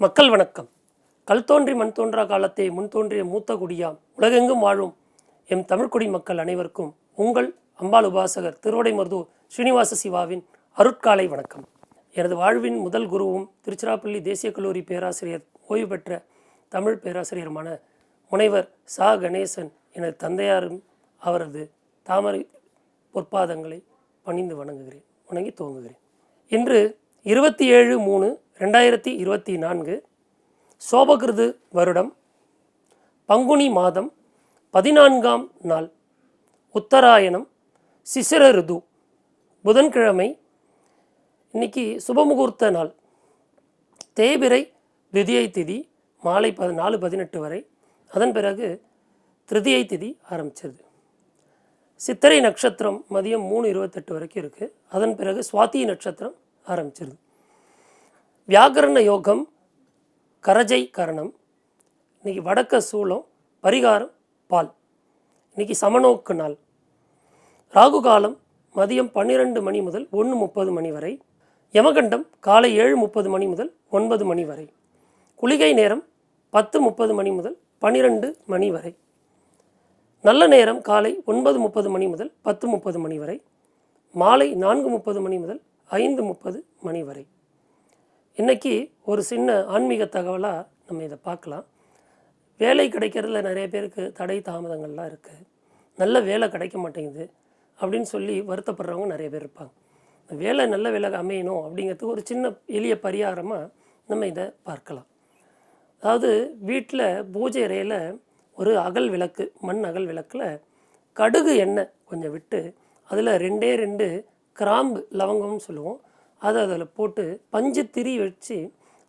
மக்கள் வணக்கம். கல் தோன்றி மண் தோன்றா காலத்தை முன் தோன்றிய மூத்த குடியாம் உலகெங்கும் வாழும் எம் தமிழ்க்குடி மக்கள் அனைவருக்கும் உங்கள் அம்பாள் உபாசகர் திருவடைமருதூர் ஸ்ரீனிவாச சிவாவின் அருட்காலை வணக்கம். எனது வாழ்வின் முதல் குருவும் திருச்சிராப்பள்ளி தேசிய கல்லூரி பேராசிரியர் ஓய்வு பெற்ற தமிழ் பேராசிரியருமான முனைவர் சா. கணேசன் எனது தந்தையாரும் அவரது தாமரை பொற்பாதங்களை பணிந்து வணங்குகிறேன் வணங்கி துவங்குகிறேன். இன்று இருபத்தி ஏழு மூணு ரெண்டாயிரத்தி இருபத்தி நான்கு சோபகிருது வருடம் பங்குனி மாதம் பதினான்காம் நாள் உத்தராயணம் சிசிர ரிது புதன்கிழமை இன்னைக்கு சுபமுகூர்த்த நாள். தேபிரை திதியை திதி மாலை ப நாலு பதினெட்டு வரை அதன் பிறகு திருதியை திதி ஆரம்பிச்சிருது சித்திரை நட்சத்திரம் மதியம் மூணு இருபத்தெட்டு வரைக்கும் இருக்குது அதன் பிறகு சுவாதி நட்சத்திரம் ஆரம்பிச்சிருது. வியாகரண யோகம் கரஜை கரணம் இன்னைக்கு வடக்க சூலம் பரிகாரம் பால். இன்னைக்கு சமநோக்கு நாள். ராகு காலம் மதியம் பன்னிரெண்டு மணி முதல் ஒன்று முப்பது மணி வரை. யமகண்டம் காலை ஏழு முப்பது மணி முதல் ஒன்பது மணி வரை. குளிகை நேரம் பத்து முப்பது மணி முதல் பன்னிரெண்டு மணி வரை. நல்ல நேரம் காலை ஒன்பது முப்பது மணி முதல் பத்து முப்பது மணி வரை. மாலை நான்கு முப்பது மணி முதல் ஐந்து முப்பது மணி வரை. இன்றைக்கி ஒரு சின்ன ஆன்மீக தகவலாக நம்ம இதை பார்க்கலாம். வேலை கிடைக்கிறதுல நிறைய பேருக்கு தடை தாமதங்கள்லாம் இருக்குது நல்ல வேலை கிடைக்க மாட்டேங்குது அப்படின்னு சொல்லி வருத்தப்படுறவங்க நிறைய பேர் இருப்பாங்க. வேலை நல்ல வேலை அமையணும் அப்படிங்கிறதுக்கு ஒரு சின்ன எளிய பரிகாரமாக நம்ம இதை பார்க்கலாம். அதாவது வீட்டில் பூஜை அறையில் ஒரு அகல் விளக்கு மண் அகல் விளக்கில் கடுகு எண்ணெய் கொஞ்சம் விட்டு அதில் ரெண்டே ரெண்டு கிராம்பு லவங்கம்னு சொல்லுவோம். அதை அதில் போட்டு பஞ்சு திரி வச்சு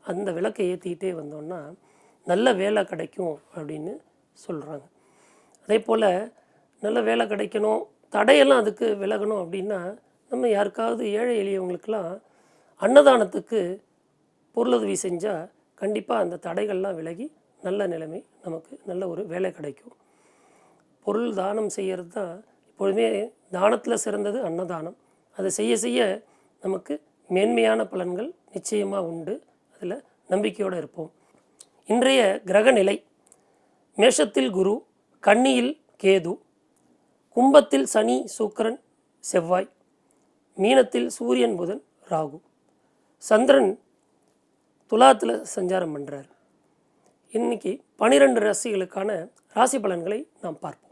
அந்த விளக்கை ஏற்றிக்கிட்டே வந்தோம்னா நல்ல வேலை கிடைக்கும் அப்படின்னு சொல்கிறாங்க அதே போல் நல்ல வேலை கிடைக்கணும் தடையெல்லாம் அதுக்கு விலகணும் அப்படின்னா நம்ம யாருக்காவது ஏழை எளியவங்களுக்கெல்லாம் அன்னதானத்துக்கு பொருளுதவி செஞ்சால் கண்டிப்பாக அந்த தடைகள்லாம் விலகி நல்ல நிலைமை நமக்கு நல்ல ஒரு வேலை கிடைக்கும். பொருள் தானம் செய்கிறது தான் எப்பொழுதுமே தானத்தில் சிறந்தது அன்னதானம். அதை செய்ய செய்ய நமக்கு மேன்மையான பலன்கள் நிச்சயமாக உண்டு. அதில் நம்பிக்கையோடு இருப்போம். இன்றைய கிரக நிலை மேஷத்தில் குரு கன்னியில் கேது கும்பத்தில் சனி சுக்கரன் செவ்வாய் மீனத்தில் சூரியன் புதன் ராகு. சந்திரன் துலாத்தில் சஞ்சாரம் பண்ணுறார் இன்னைக்கு பனிரெண்டு ராசிகளுக்கான ராசி பலன்களை நாம் பார்ப்போம்.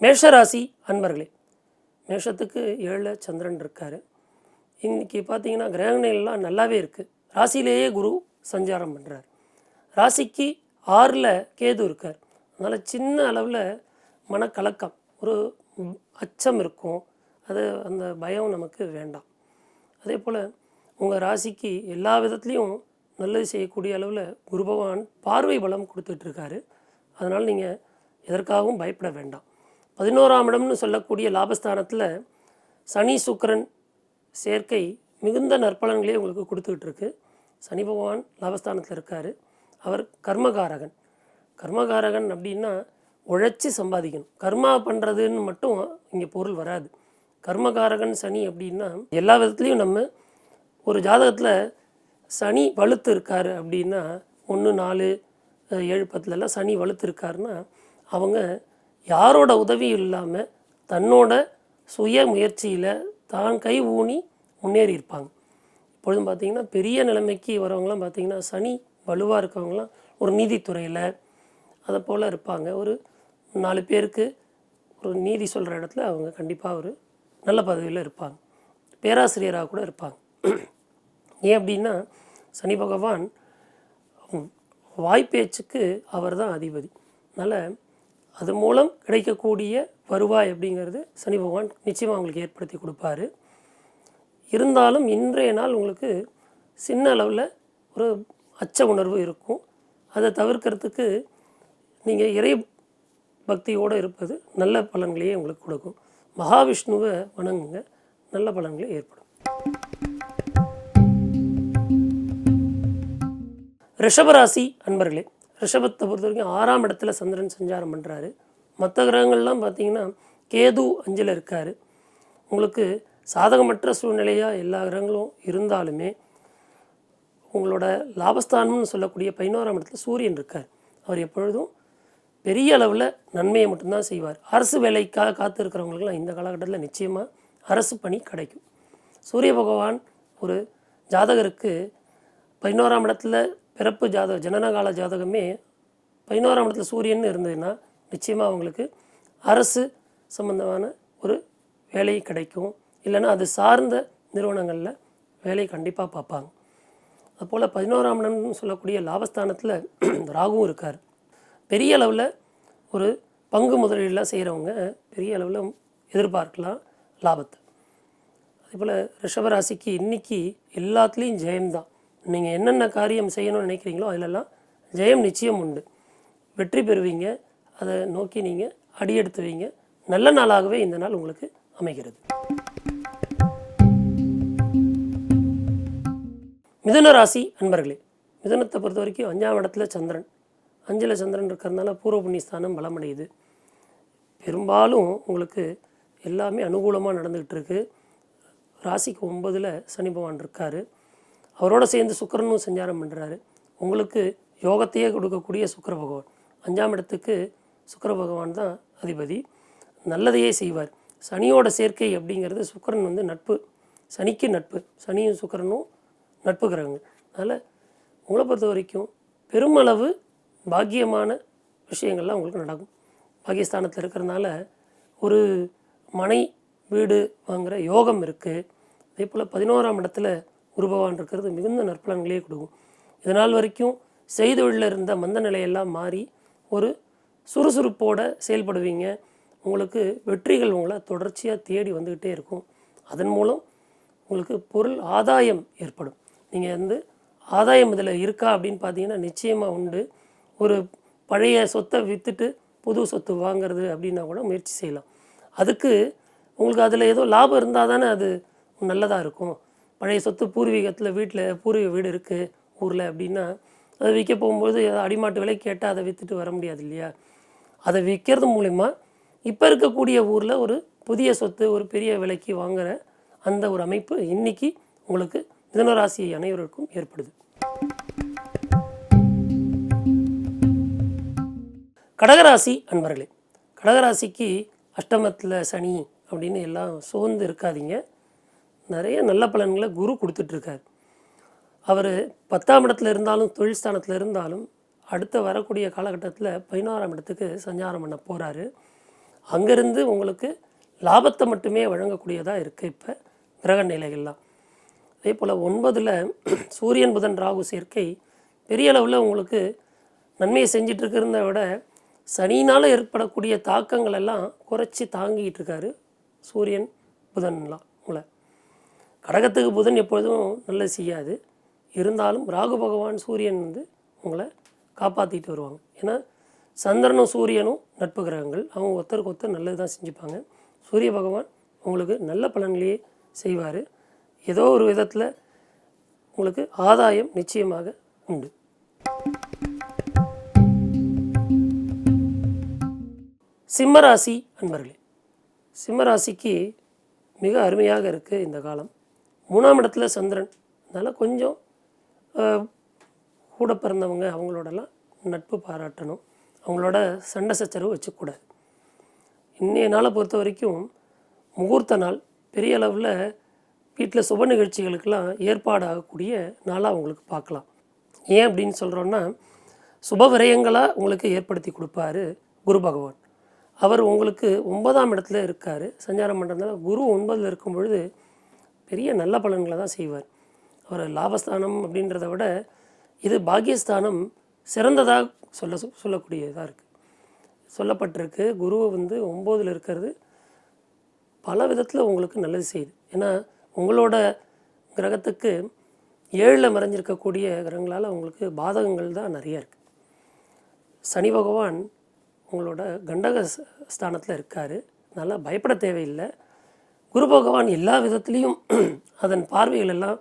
மேஷராசி அன்பர்களே மேஷத்துக்கு ஏழில் சந்திரன் இருக்கார். இன்றைக்கி பார்த்தீங்கன்னா கிரகங்கள்லாம் நல்லாவே இருக்குது ராசியிலேயே குரு சஞ்சாரம் பண்ணுறார் ராசிக்கு ஆறில் கேது இருக்கார். அதனால் சின்ன அளவில் மனக்கலக்கம் ஒரு அச்சம் இருக்கும். அது அந்த பயம் நமக்கு வேண்டாம். அதே போல் உங்கள் ராசிக்கு எல்லா விதத்துலேயும் நல்லது செய்யக்கூடிய அளவில் குரு பகவான் பார்வை பலம் கொடுத்துட்ருக்காரு அதனால் நீங்கள் எதற்காகவும் பயப்பட வேண்டாம். பதினோராம் இடம்னு சொல்லக்கூடிய லாபஸ்தானத்தில் சனி சுக்கரன் சேர்க்கை மிகுந்த நற்பலன்களே உங்களுக்கு கொடுத்துக்கிட்டு இருக்கு சனி பகவான் லாபஸ்தானத்தில் இருக்கார். அவர் கர்மகாரகன். கர்மகாரகன் அப்படின்னா உழைச்சி சம்பாதிக்கணும். கர்மா பண்ணுறதுன்னு மட்டும் இங்கே பொருள் வராது. கர்மகாரகன் சனி அப்படின்னா எல்லா விதத்துலேயும் நம்ம ஒரு ஜாதகத்தில் சனி வலுத்து இருக்கார் அப்படின்னா ஒன்று நாலு ஏழு பத்துலலாம் சனி வலுத்து இருக்காருன்னா அவங்க யாரோட உதவியும் இல்லாமல் தன்னோட சுய முயற்சியில் தான் கை ஊனி முன்னேறி இருப்பாங்க. இப்பொழுதும் பார்த்திங்கன்னா பெரிய நிலைமைக்கு வரவங்களாம் பார்த்தீங்கன்னா சனி வலுவாக இருக்கவங்களாம் ஒரு நீதித்துறையில் அதை போல் இருப்பாங்க. ஒரு நாலு பேருக்கு ஒரு நீதி சொல்கிற இடத்துல அவங்க கண்டிப்பாக ஒரு நல்ல பதவியில் இருப்பாங்க. பேராசிரியராக கூட இருப்பாங்க. ஏன் அப்படின்னா சனி பகவான் வாய்ப்பேச்சுக்கு அவர் தான் அதிபதி. அதனால் அது மூலம் கிடைக்கக்கூடிய வருவாய் அப்படிங்கிறது சனி பகவான் நிச்சயமாக உங்களுக்கு ஏற்படுத்தி கொடுப்பாரு. இருந்தாலும் இன்றைய நாள் உங்களுக்கு சின்ன அளவில் ஒரு அச்ச உணர்வு இருக்கும். அதை தவிர்க்கிறதுக்கு நீங்கள் இறை பக்தியோடு இருப்பது நல்ல பலன்களையே உங்களுக்கு கொடுக்கும். மகாவிஷ்ணுவை வணங்குங்க. நல்ல பலன்களே ஏற்படும். ரிஷபராசி அன்பர்களே ரிஷபத்தை பொறுத்த வரைக்கும் ஆறாம் இடத்துல சந்திரன் சஞ்சாரம் பண்ணுறாரு மற்ற கிரகங்கள்லாம் பார்த்தீங்கன்னா கேது அஞ்சில் இருக்கார். உங்களுக்கு சாதகமற்ற சூழ்நிலையாக எல்லா கிரகங்களும் இருந்தாலுமே உங்களோட லாபஸ்தானம்னு சொல்லக்கூடிய பதினோராம் இடத்துல சூரியன் இருக்கார். அவர் எப்பொழுதும் பெரிய அளவில் நன்மையை மட்டும்தான் செய்வார். அரசு வேலைக்காக காத்து இருக்கிறவங்களுக்குலாம் இந்த காலகட்டத்தில் நிச்சயமாக அரசு பணி கிடைக்கும். சூரிய பகவான் ஒரு ஜாதகருக்கு பதினோராம் இடத்துல பிறப்பு ஜாதகம் ஜனனகால ஜாதகமே பதினோராம் இடத்துல சூரியன் இருந்ததுன்னா நிச்சயமாக அவங்களுக்கு அரசு சம்பந்தமான ஒரு வேலை கிடைக்கும். இல்லைன்னா அது சார்ந்த நிறுவனங்களில் வேலை கண்டிப்பாக பார்ப்பாங்க. அதுபோல் பதினோராம் இடம்னு சொல்லக்கூடிய லாபஸ்தானத்தில் ராகுவும் இருக்கார். பெரிய அளவில் ஒரு பங்கு முதலீடுலாம் செய்கிறவங்க பெரிய அளவில் எதிர்பார்க்கலாம் லாபத்தை. அதே போல் ரிஷபராசிக்கு இன்னைக்கு எல்லாத்துலேயும் ஜெயம்தான். நீங்கள் என்னென்ன காரியம் செய்யணும்னு நினைக்கிறீங்களோ அதிலெல்லாம் ஜெயம் நிச்சயம் உண்டு. வெற்றி பெறுவீங்க. அதை நோக்கி நீங்கள் அடியெடுத்து வைங்க நல்ல நாளாகவே இந்த நாள் உங்களுக்கு அமைகிறது. மிதன ராசி அன்பர்களே மிதனத்தை பொறுத்த வரைக்கும் அஞ்சாம் இடத்துல சந்திரன். அஞ்சில் சந்திரன் இருக்கிறதுனால பூர்வ புண்ணியஸ்தானம் பலமடையுது. பெரும்பாலும் உங்களுக்கு எல்லாமே அனுகூலமாக நடந்துக்கிட்டு இருக்கு. ராசிக்கு ஒன்பதில் சனி பகவான் இருக்கார். அவரோட சேர்ந்து சுக்கரனும் சஞ்சாரம் பண்ணுறாரு உங்களுக்கு யோகத்தையே கொடுக்கக்கூடிய சுக்கர பகவான். அஞ்சாம் இடத்துக்கு சுக்கர பகவான் தான் அதிபதி. நல்லதையே செய்வார். சனியோட சேர்க்கை அப்படிங்கிறது சுக்கிரன் வந்து நட்பு. சனிக்கு நட்பு. சனியும் சுக்கரனும் நட்பு கிரகங்கள். அதனால் உங்களை பொறுத்த வரைக்கும் பெருமளவு பாக்கியமான விஷயங்கள்லாம் உங்களுக்கு நடக்கும். பாகிஸ்தானத்தில் இருக்கிறதுனால ஒரு மனை வீடு வாங்குகிற யோகம் இருக்குது அதே போல் பதினோராம் இடத்துல குரு பகவான் இருக்கிறது மிகுந்த நற்பலன்களே கொடுக்கும். இதனால் வரைக்கும் செய்தொழிலில் இருந்த மந்த நிலையெல்லாம் மாறி ஒரு சுறுசுறுப்போடு செயல்படுவீங்க. உங்களுக்கு வெற்றிகள் உங்களை தொடர்ச்சியாக தேடி வந்துக்கிட்டே இருக்கும். அதன் மூலம் உங்களுக்கு பொருள் ஆதாயம் ஏற்படும். நீங்கள் வந்து ஆதாயம் இதில் இருக்கா அப்படின்னு பார்த்தீங்கன்னா நிச்சயமாக உண்டு. ஒரு பழைய சொத்தை விற்றுட்டு புது சொத்து வாங்குறது அப்படின்னா கூட முயற்சி செய்யலாம். அதுக்கு உங்களுக்கு அதில் ஏதோ லாபம் இருந்தால் தானே அது நல்லதாக இருக்கும். பழைய சொத்து பூர்வீகத்தில் வீட்டில் பூர்வீக வீடு இருக்குது ஊரில் அப்படின்னா அதை விற்க போகும்போது ஏதாவது அடிமாட்டு விலை கேட்டால் அதை விற்றுட்டு வர முடியாது இல்லையா? அதை விற்கிறது மூலிமா இப்போ இருக்கக்கூடிய ஊரில் ஒரு புதிய சொத்து ஒரு பெரிய விலைக்கு வாங்குகிற அந்த ஒரு அமைப்பு இன்னைக்கு உங்களுக்கு மிதனராசி அனைவருக்கும் ஏற்படுது. கடகராசி அன்பர்களே கடகராசிக்கு அஷ்டமத்தில் சனி அப்படின்னு எல்லாம் சோர்ந்து இருக்காதீங்க. நிறைய நல்ல பலன்களை குரு கொடுத்துட்ருக்கார். அவர் பத்தாம் இடத்துல இருந்தாலும் தொழில் ஸ்தானத்தில் இருந்தாலும் அடுத்த வரக்கூடிய காலகட்டத்தில் பதினோராம் இடத்துக்கு சஞ்சாரம் பண்ண போகிறாரு அங்கேருந்து உங்களுக்கு லாபத்தை மட்டுமே வழங்கக்கூடியதாக இருக்குது இப்போ கிரக நிலைகள்லாம். அதே போல் ஒன்பதில் சூரியன் புதன் ராகு சேர்க்கை பெரிய அளவில் உங்களுக்கு நன்மையை செஞ்சிட்ருக்கிறத விட சனினால் ஏற்படக்கூடிய தாக்கங்கள் எல்லாம் குறைச்சி தாங்கிட்டு இருக்காரு சூரியன் புதன்லாம் உங்களை. கடகத்துக்கு புதன் எப்பொழுதும் நல்லது செய்யாது. இருந்தாலும் ராகு பகவான் சூரியன் வந்து உங்களை காப்பாற்றிட்டு வருவாங்க. ஏன்னா சந்திரனும் சூரியனும் நட்பு கிரகங்கள். அவங்க ஒருத்தருக்கு ஒருத்தர் நல்லது தான் செஞ்சுப்பாங்க. சூரிய பகவான் உங்களுக்கு நல்ல பலன்களையே செய்வார். ஏதோ ஒரு விதத்தில் உங்களுக்கு ஆதாயம் நிச்சயமாக உண்டு. சிம்மராசி அன்பர்களே சிம்மராசிக்கு மிக அருமையாக இருக்குது இந்த காலம். மூணாம் இடத்துல சந்திரன். அதனால் கொஞ்சம் கூட பிறந்தவங்க அவங்களோடலாம் நட்பு பாராட்டணும். அவங்களோட சண்டை சச்சரவு வச்சுக்கூடாது. இன்றைய நாளை பொறுத்த வரைக்கும் முகூர்த்த நாள் பெரிய அளவில் வீட்டில் சுப நிகழ்ச்சிகளுக்கெல்லாம் ஏற்பாடு ஆகக்கூடிய நாளாக அவங்களுக்கு பார்க்கலாம். ஏன் அப்படின்னு சொல்கிறோன்னா சுப விரயங்களாக உங்களுக்கு ஏற்படுத்தி கொடுப்பாரு குரு பகவான். அவர் உங்களுக்கு ஒன்பதாம் இடத்துல இருக்கார். சஞ்சாரம் பண்ணுறதுனால குரு ஒன்பதில் இருக்கும் பொழுது பெரிய நல்ல பலன்களை தான் செய்வார். அவர் லாபஸ்தானம் அப்படின்றத விட இது பாக்கியஸ்தானம் சிறந்ததாக சொல்ல சொல்லக்கூடியதாக இருக்குது சொல்லப்பட்டிருக்கு குருவை வந்து ஒம்போதில் இருக்கிறது பல விதத்தில் உங்களுக்கு நல்லது செய்யுது. ஏன்னா உங்களோட கிரகத்துக்கு ஏழில் மறைஞ்சிருக்கக்கூடிய கிரகங்களால் உங்களுக்கு பாதகங்கள் தான் நிறைய இருக்குது சனி பகவான் உங்களோட கண்டக ஸ்- ஸ்தானத்தில் இருக்கார். நல்லா பயப்பட தேவையில்லை. குரு பகவான் எல்லா விதத்துலேயும் அதன் பார்வைகள் எல்லாம்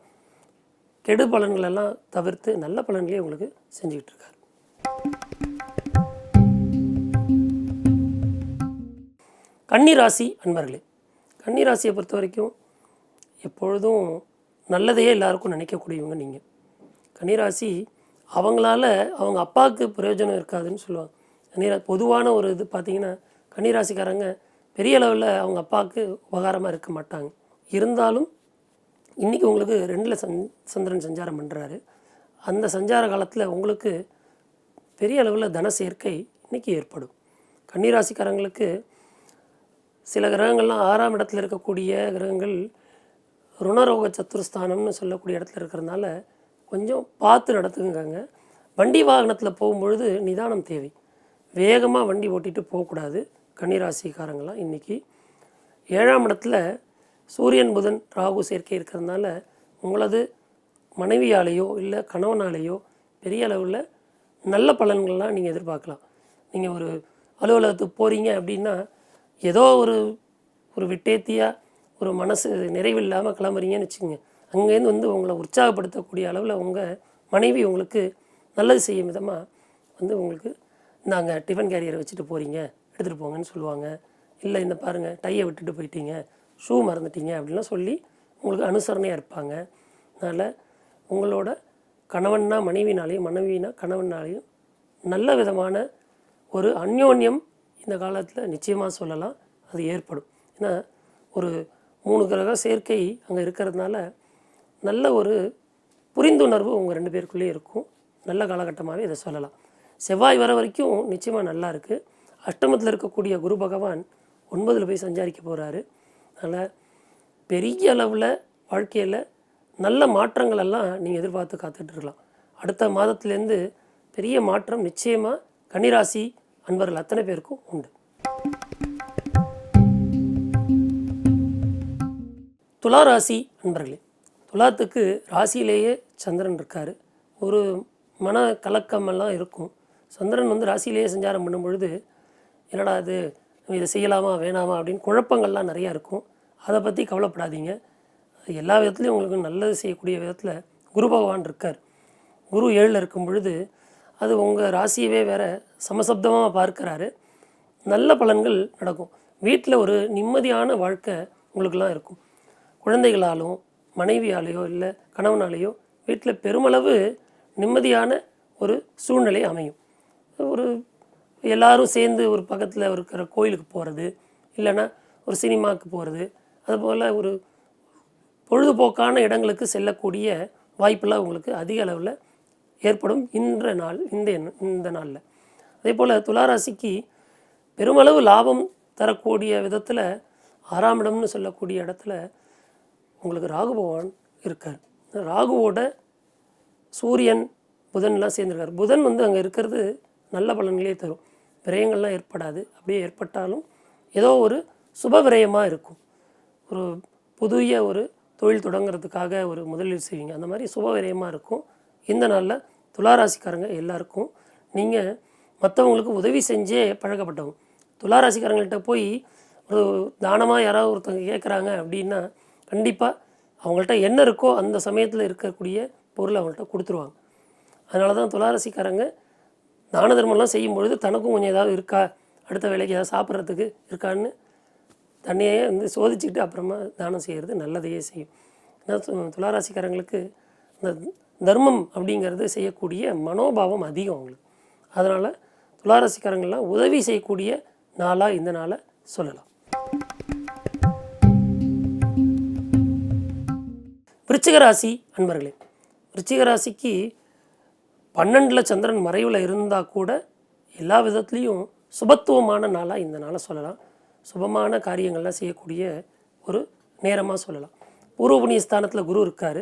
கெடு பலன்கள் எல்லாம் தவிர்த்து நல்ல பலன்களே உங்களுக்கு செஞ்சுக்கிட்டு இருக்கார் கன்னிராசி அன்பர்களே கன்னிராசியை பொறுத்த வரைக்கும் எப்பொழுதும் நல்லதையே எல்லாருக்கும் நினைக்கக்கூடியவங்க நீங்கள் கன்னிராசி அவங்களால அவங்க அப்பாவுக்கு பிரயோஜனம் இருக்காதுன்னு சொல்லுவாங்க. கன்னிரா பொதுவான ஒரு இது பார்த்தீங்கன்னா கன்னிராசிக்காரங்க பெரிய அளவில் அவங்க அப்பாவுக்கு உபகாரமாக இருக்க மாட்டாங்க. இருந்தாலும் இன்றைக்கி உங்களுக்கு ரெண்டில் சந் சந்திரன் சஞ்சாரம் பண்ணுறாரு அந்த சஞ்சார காலத்தில் உங்களுக்கு பெரிய அளவில் தன சேர்க்கை இன்றைக்கி ஏற்படும். கன்னிராசிக்காரங்களுக்கு சில கிரகங்கள்லாம் ஆறாம் இடத்துல இருக்கக்கூடிய கிரகங்கள் ருணரோக சத்துருஸ்தானம்னு சொல்லக்கூடிய இடத்துல இருக்கிறதுனால கொஞ்சம் பார்த்து நடத்துக்குங்க வண்டி வாகனத்தில் போகும்பொழுது நிதானம் தேவை. வேகமாக வண்டி ஓட்டிட்டு போகக்கூடாது. கன்னிராசிக்காரங்களாம் இன்றைக்கி ஏழாம் இடத்துல சூரியன் புதன் ராகு சேர்க்கை இருக்கிறதுனால உங்களது மனைவியாலேயோ இல்லை கணவனாலேயோ பெரிய அளவில் நல்ல பலன்கள்லாம் நீங்கள் எதிர்பார்க்கலாம். நீங்கள் ஒரு அலுவலகத்துக்கு போகிறீங்க அப்படின்னா ஏதோ ஒரு ஒரு விட்டேத்தியாக ஒரு மனசு நிறைவில்லாமல் கிளம்புறீங்கன்னு வச்சுக்கோங்க. அங்கேருந்து வந்து உங்களை உற்சாகப்படுத்தக்கூடிய அளவில் உங்கள் மனைவி உங்களுக்கு நல்லது செய்யும் விதமாக வந்து உங்களுக்கு நாங்கள் டிஃபன் கேரியரை வச்சுட்டு போகிறீங்க எடுத்துகிட்டு போங்கன்னு சொல்லுவாங்க. இல்லை இந்த பாருங்கள் டையை விட்டுட்டு போயிட்டீங்க. ஷூ மறந்துட்டீங்க அப்படின்லாம் சொல்லி உங்களுக்கு அனுசரணையாக இருப்பாங்க. அதனால் உங்களோட கணவன்னா மனைவினாலையும் மனைவினா கணவனாலையும் நல்ல விதமான ஒரு அந்யோன்யம் இந்த காலத்தில் நிச்சயமாக சொல்லலாம். அது ஏற்படும். ஏன்னா ஒரு மூணு கிரக சேர்க்கை அங்கே இருக்கிறதுனால நல்ல ஒரு புரிந்துணர்வு உங்கள் ரெண்டு பேருக்குள்ளேயே இருக்கும். நல்ல காலகட்டமாகவே இதை சொல்லலாம். செவ்வாய் வர வரைக்கும் நிச்சயமாக நல்லா இருக்குது அஷ்டமத்தில் இருக்கக்கூடிய குரு பகவான் ஒன்பதில் போய் சஞ்சாரிக்க போகிறாரு அதனால் பெரிய அளவில் வாழ்க்கையில் நல்ல மாற்றங்கள் எல்லாம் நீங்கள் எதிர்பார்த்து காத்துட்ருக்கலாம் அடுத்த மாதத்துலேருந்து பெரிய மாற்றம் நிச்சயமாக கன்னிராசி அன்பர்கள் அத்தனை பேருக்கும் உண்டு. துலா ராசி அன்பர்களே துலாத்துக்கு ராசியிலேயே சந்திரன் இருக்கார். ஒரு மன கலக்கமெல்லாம் இருக்கும். சந்திரன் வந்து ராசியிலேயே சஞ்சாரம் பண்ணும் பொழுது என்னடா இது? நம்ம இதை செய்யலாமா வேணாமா அப்படின்னு குழப்பங்கள்லாம் நிறையா இருக்கும். அதை பற்றி கவலைப்படாதீங்க. எல்லா விதத்துலையும் உங்களுக்கு நல்லது செய்யக்கூடிய விதத்தில் குரு பகவான் இருக்கார். குரு ஏழில் இருக்கும் பொழுது அது உங்கள் ராசியவே வேற சமசப்தமாக பார்க்குறாரு. நல்ல பலன்கள் நடக்கும். வீட்டில் ஒரு நிம்மதியான வாழ்க்கை உங்களுக்கெல்லாம் இருக்கும். குழந்தைகளாலும் மனைவியாலேயோ இல்லை கணவனாலேயோ வீட்டில் பெருமளவு நிம்மதியான ஒரு சூழ்நிலை அமையும். ஒரு எல்லாரும் சேர்ந்து ஒரு பக்கத்தில் இருக்கிற கோயிலுக்கு போகிறது இல்லைன்னா ஒரு சினிமாவுக்கு போகிறது அதுபோல் ஒரு பொழுதுபோக்கான இடங்களுக்கு செல்லக்கூடிய வாய்ப்பெல்லாம் உங்களுக்கு அதிக அளவில் ஏற்படும் இன்ற நாள் இந்த இந்த நாளில். அதே போல் துளாராசிக்கு பெருமளவு லாபம் தரக்கூடிய விதத்தில் ஆறாம் இடம்னு சொல்லக்கூடிய இடத்துல உங்களுக்கு ராகு பகவான் இருக்கார். ராகுவோட சூரியன் புதன்லாம் சேர்ந்துருக்கார். புதன் வந்து அங்கே இருக்கிறது நல்ல பலன்களே தரும். விரயங்கள்லாம் ஏற்படாது. அப்படியே ஏற்பட்டாலும் ஏதோ ஒரு சுப விரயமாக இருக்கும். ஒரு புதிய ஒரு தொழில் தொடங்குறதுக்காக ஒரு முதலீடு செய்வீங்க. அந்த மாதிரி சுப விரயமாக இருக்கும். இந்த நாளில் துளாராசிக்காரங்க எல்லாருக்கும் நீங்கள் மற்றவங்களுக்கு உதவி செஞ்சே பழக்கப்பட்டவங்க. துளாராசிக்காரங்கள்ட்ட போய் ஒரு தானமாக யாராவது ஒருத்தவங்க கேட்குறாங்க அப்படின்னா கண்டிப்பாக அவங்கள்ட்ட என்ன இருக்கோ அந்த சமயத்தில் இருக்கக்கூடிய பொருளை அவங்கள்ட்ட கொடுத்துருவாங்க. அதனால தான் துளாராசிக்காரங்க தான தர்மம்லாம் செய்யும் பொழுது தனக்கும் கொஞ்சம் ஏதாவது இருக்கா? அடுத்த வேலைக்கு ஏதாவது சாப்பிட்றதுக்கு இருக்கான்னு தன்னையே வந்து சோதிச்சுக்கிட்டு அப்புறமா தானம் செய்கிறது நல்லதையே செய்யும். ஏன்னா துளாராசிக்காரங்களுக்கு இந்த தர்மம் அப்படிங்கிறது செய்யக்கூடிய மனோபாவம் அதிகம் அவங்களுக்கு. அதனால் துளாராசிக்காரங்கள்லாம் உதவி செய்யக்கூடிய நாளாக இந்த நாளை சொல்லலாம். விருச்சிக ராசி அன்பர்களே விருச்சிக ராசிக்கு பன்னெண்டில் சந்திரன் மறைவில் இருந்தால் கூட எல்லா விதத்துலேயும் சுபத்துவமான நாளாக இந்த நாளை சொல்லலாம். சுபமான காரியங்கள்லாம் செய்யக்கூடிய ஒரு நேரமாக சொல்லலாம். பூர்வ புண்ணிய ஸ்தானத்தில் குரு இருக்கார்.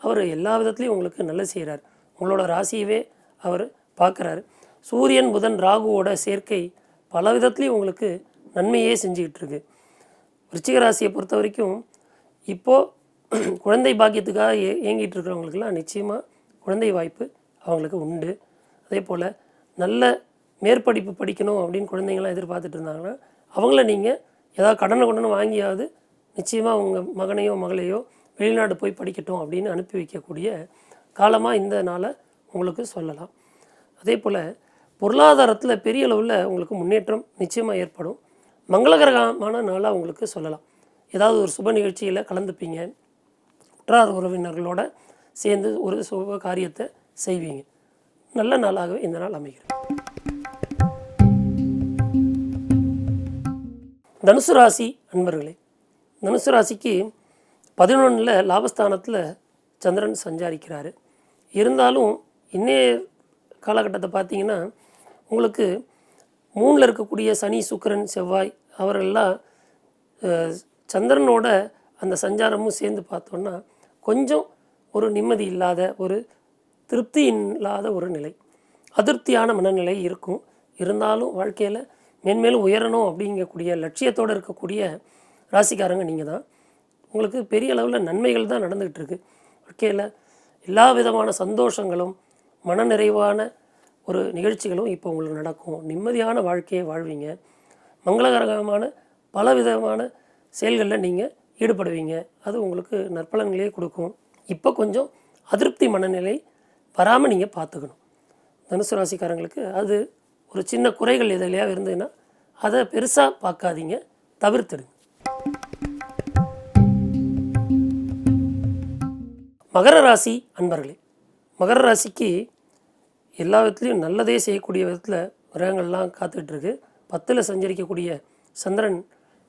அவர் எல்லா விதத்துலேயும் உங்களுக்கு நல்ல செய்கிறார் உங்களோட ராசியவே அவர் பார்க்குறாரு சூரியன் புதன் ராகுவோட சேர்க்கை பல விதத்துலேயும் உங்களுக்கு நன்மையே செஞ்சுக்கிட்டு இருக்கு. விருச்சிக ராசியை பொறுத்த வரைக்கும் இப்போது குழந்தை பாக்கியத்துக்காக ஏ ஏங்கிட்டு இருக்கிறவங்களுக்கெல்லாம் நிச்சயமாக குழந்தை வாய்ப்பு அவங்களுக்கு உண்டு. அதே போல் நல்ல மேற்படிப்பு படிக்கணும் அப்படின்னு குழந்தைங்களாம் எதிர்பார்த்துட்டு இருந்தாங்கன்னா அவங்கள நீங்கள் ஏதாவது கடனை கொண்டு வாங்கியாவது நிச்சயமாக உங்கள் மகனையோ மகளையோ வெளிநாடு போய் படிக்கட்டும் அப்படின்னு அனுப்பி வைக்கக்கூடிய காலமாக இந்த நாளை உங்களுக்கு சொல்லலாம். அதே போல் பொருளாதாரத்தில் பெரிய அளவில் உங்களுக்கு முன்னேற்றம் நிச்சயமாக ஏற்படும். மங்களகரமான நாளாக உங்களுக்கு சொல்லலாம். ஏதாவது ஒரு சுப நிகழ்ச்சியில் கலந்துப்பீங்க. உற்றார் உறவினர்களோட சேர்ந்து ஒரு சுப காரியத்தை செய்வீங்க. நல்ல நாளாகவே இந்த நாள் அமைகிறது. தனுசு ராசி அன்பர்களே தனுசு ராசிக்கு பதினொன்றில் லாபஸ்தானத்தில் சந்திரன் சஞ்சாரிக்கிறாரு. இருந்தாலும் இன்னைய காலகட்டத்தை பார்த்தீங்கன்னா உங்களுக்கு மூணில் இருக்கக்கூடிய சனி சுக்கரன் செவ்வாய் அவரெல்லாம் சந்திரனோட அந்த சஞ்சாரமும் சேர்ந்து பார்த்தோன்னா கொஞ்சம் ஒரு நிம்மதி இல்லாத ஒரு திருப்தி இல்லாத ஒரு நிலை. அதிருப்தியான மனநிலை இருக்கும். இருந்தாலும் வாழ்க்கையில் மென்மேலும் உயரணும் அப்படிங்கக்கூடிய லட்சியத்தோடு இருக்கக்கூடிய ராசிக்காரங்க நீங்கள் தான் உங்களுக்கு பெரிய அளவில் நன்மைகள் தான் நடந்துகிட்டு இருக்கு வாழ்க்கையில் எல்லா விதமான சந்தோஷங்களும் மனநிறைவான ஒரு நிகழ்ச்சிகளும் இப்போ உங்களுக்கு நடக்கும். நிம்மதியான வாழ்க்கையை வாழ்வீங்க. மங்களகரமான பல விதமான செயல்களில் நீங்கள் ஈடுபடுவீங்க. அது உங்களுக்கு நற்பலன்களே கொடுக்கும். இப்போ கொஞ்சம் அதிருப்தி மனநிலை வராமல் நீங்கள் பார்த்துக்கணும் தனுசு ராசிக்காரங்களுக்கு அது ஒரு சின்ன குறைகள் எதுலையா இருந்ததுன்னா அதை பெருசாக பார்க்காதீங்க தவிர்த்துடுங்க. மகர ராசி அன்பர்களே மகர ராசிக்கு எல்லா விதத்துலையும் நல்லதே செய்யக்கூடிய விதத்தில் கிரகங்கள்லாம் காத்துட்ருக்கு பத்தில் சஞ்சரிக்கக்கூடிய சந்திரன்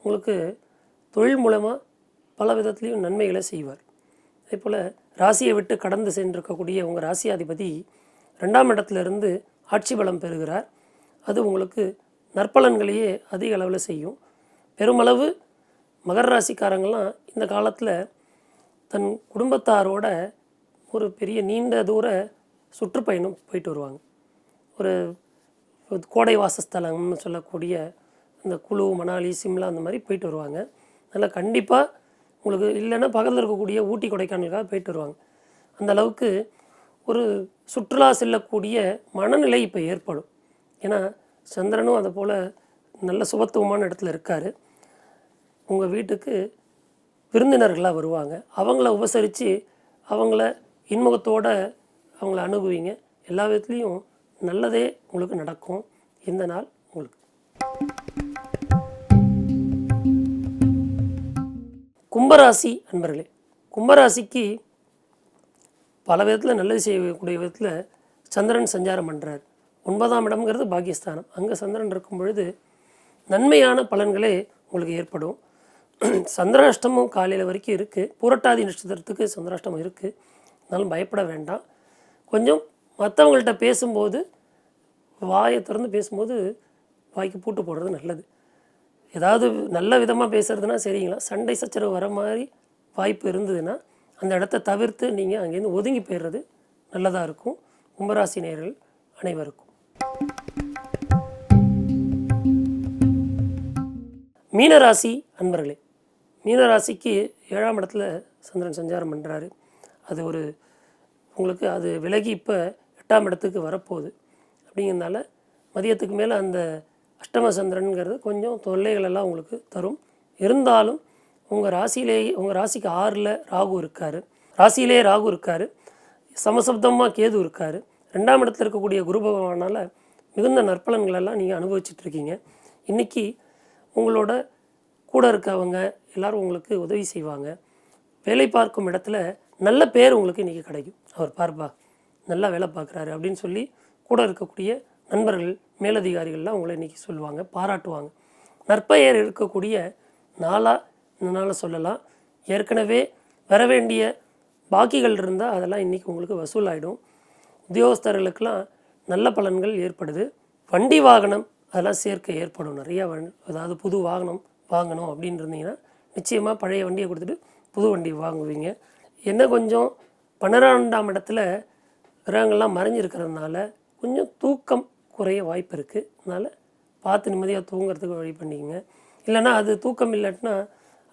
உங்களுக்கு தொழில் மூலமாக பல விதத்துலேயும் நன்மைகளை செய்வார். அதே போல் ராசியை விட்டு கடந்து சென்றிருக்கக்கூடிய உங்கள் ராசியாதிபதி ரெண்டாம் இடத்துல இருந்து ஆட்சி பலம் பெறுகிறார். அது உங்களுக்கு நற்பலன்களையே அதிக அளவில் செய்யும். பெருமளவு மகர ராசிக்காரங்களாம் இந்த காலத்தில் தன் குடும்பத்தாரோட ஒரு பெரிய நீண்ட தூர சுற்றுப்பயணம் போயிட்டு வருவாங்க. ஒரு கோடை வாசஸ்தலம்னு சொல்லக்கூடிய இந்த குழு மணாலி சிம்லா அந்த மாதிரி போயிட்டு வருவாங்க. அதில் கண்டிப்பாக உங்களுக்கு இல்லைன்னா பக்கத்தில் இருக்கக்கூடிய ஊட்டி கொடைக்கானலுக்காக போயிட்டு வருவாங்க. அந்த அளவுக்கு ஒரு சுற்றுலா செல்லக்கூடிய மனநிலை இப்போ ஏற்படும். ஏன்னா சந்திரனும் அதை போல் நல்ல சுபத்துவமான இடத்துல இருக்கார். உங்கள் வீட்டுக்கு விருந்தினர்களாக வருவாங்க. அவங்கள உபசரித்து அவங்கள இன்முகத்தோடு அவங்கள அணுகுவீங்க. எல்லா விதத்துலேயும் நல்லதே உங்களுக்கு நடக்கும். இந்த நாள் கும்பராசி அன்பர்களே கும்பராசிக்கு பல விதத்தில் நல்லது செய்யக்கூடிய விதத்தில் சந்திரன் சஞ்சாரம் பண்ணுறார் ஒன்பதாம் இடம்ங்கிறது பாகிஸ்தானம் அங்கே சந்திரன் இருக்கும் பொழுது நன்மையான பலன்களே உங்களுக்கு ஏற்படும். சந்திராஷ்டமம் காலையில் வரைக்கும் இருக்குது பூரட்டாதி நட்சத்திரத்துக்கு சந்திராஷ்டமம் இருக்குது அதனாலும் பயப்பட வேண்டாம். கொஞ்சம் மற்றவங்கள்ட்ட பேசும்போது வாயை திறந்து பேசும்போது வாய்க்கு பூட்டு போடுறது நல்லது. ஏதாவது நல்ல விதமாக பேசுகிறதுனா சரிங்களா? சண்டை சச்சரவு வர மாதிரி வாய்ப்பு இருந்ததுன்னா அந்த இடத்த தவிர்த்து நீங்கள் அங்கேருந்து ஒதுங்கி போயிடுறது நல்லதாக இருக்கும். கும்பராசி நேர்கள் அனைவருக்கும். மீனராசி அன்பர்களே மீனராசிக்கு ஏழாம் இடத்துல சந்திரன் சஞ்சாரம் பண்ணுறாரு அது ஒரு உங்களுக்கு அது விலகி இப்போ எட்டாம் இடத்துக்கு வரப்போகுது. அப்படிங்கிறதுனால மதியத்துக்கு மேலே அந்த அஷ்டமசந்திரனுங்கிறது கொஞ்சம் தொல்லைகள் எல்லாம் உங்களுக்கு தரும். இருந்தாலும் உங்கள் ராசியிலேயே உங்கள் ராசிக்கு ஆறில் ராகு இருக்கார். ராசியிலே ராகு இருக்கார். சமசப்தமாக கேது இருக்கார். ரெண்டாம் இடத்துல இருக்கக்கூடிய குரு பகவானால் மிகுந்த நற்பலன்களெல்லாம் நீங்கள் அனுபவிச்சுட்டு இருக்கீங்க இன்றைக்கி உங்களோட கூட இருக்கவங்க எல்லோரும் உங்களுக்கு உதவி செய்வாங்க. வேலை பார்க்கும் இடத்துல நல்ல பேர் உங்களுக்கு இன்றைக்கி கிடைக்கும். அவர் பார்ப்பா நல்லா வேலை பார்க்குறாரு அப்படின்னு சொல்லி கூட இருக்கக்கூடிய நண்பர்கள் மேலதிகாரிகள்லாம் உங்களை இன்றைக்கி சொல்லுவாங்க பாராட்டுவாங்க. நற்பெயர் இருக்கக்கூடிய நாளாக இந்த நாளை சொல்லலாம் ஏற்கனவே வர வேண்டிய பாக்கிகள் இருந்தால் அதெல்லாம் இன்றைக்கி உங்களுக்கு வசூலாயிடும். உத்தியோகஸ்தர்களுக்கெல்லாம் நல்ல பலன்கள் ஏற்படுது. வண்டி வாகனம் அதெல்லாம் சேர்க்கை ஏற்படும். நிறையா வண் அதாவது புது வாகனம் வாங்கணும் அப்படின்னு இருந்தீங்கன்னா நிச்சயமாக பழைய வண்டியை கொடுத்துட்டு புது வண்டி வாங்குவீங்க. என்ன கொஞ்சம் பன்னிரெண்டாம் இடத்துல கிரகங்கள்லாம் மறைஞ்சிருக்கிறதுனால கொஞ்சம் தூக்கம் குறைய வாய்ப்பு இருக்குது அதனால் பார்த்து நிம்மதியாக தூங்குறதுக்கு வழி பண்ணிக்கங்க. இல்லைன்னா அது தூக்கம் இல்லாட்டினா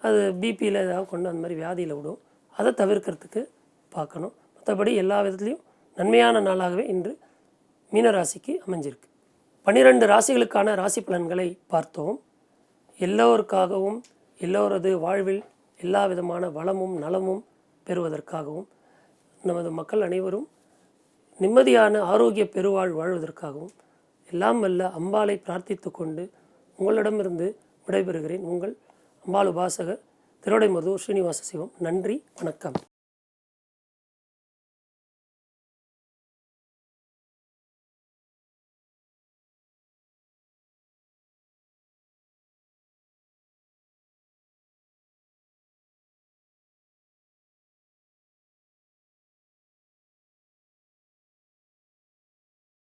அது பிபியில் ஏதாவது கொண்டு அந்த மாதிரி வியாதியில் விடும். அதை தவிர்க்கிறதுக்கு பார்க்கணும். மற்றபடி எல்லா விதத்துலேயும் நன்மையான நாளாகவே இன்று மீனராசிக்கு அமைஞ்சிருக்கு. பன்னிரண்டு ராசிகளுக்கான ராசி பலன்களை பார்த்தோம். எல்லோருக்காகவும் எல்லோரது வாழ்வில் எல்லா விதமான வளமும் நலமும் பெறுவதற்காகவும் நமது மக்கள் அனைவரும் நிம்மதியான ஆரோக்கிய பெருவாழ் வாழ்வதற்காகவும் எல்லாம் வல்ல அம்பாளை பிரார்த்தித்து கொண்டு உங்களிடமிருந்து விடைபெறுகிறேன். உங்கள் அம்பாள் உபாசகர் திருவடைமருதூர் ஸ்ரீனிவாச சிவம். நன்றி வணக்கம்.